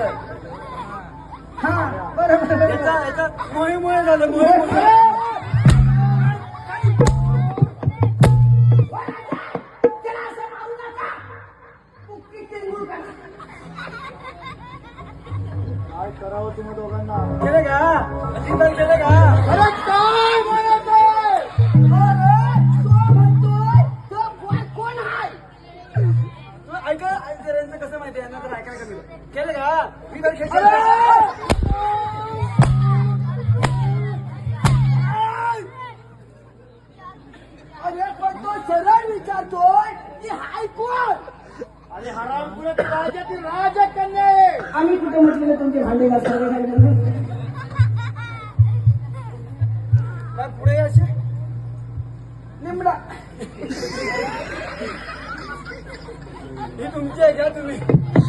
झालं हा बरोबर झालं काय करावं तुम्ही दोघांना केलं का केलं का पाच करायचं कसं माहिती आहे? नंतर ऐकायला कमी केलं का? मी बरं खेळ विचारतोय की हाय कोण? अरे हरामपुरात राज्यातील आम्ही कुठे म्हटलेलं तुमचे भांडे काय पुढे असे निमडा. ही तुमची आहे का तुम्ही?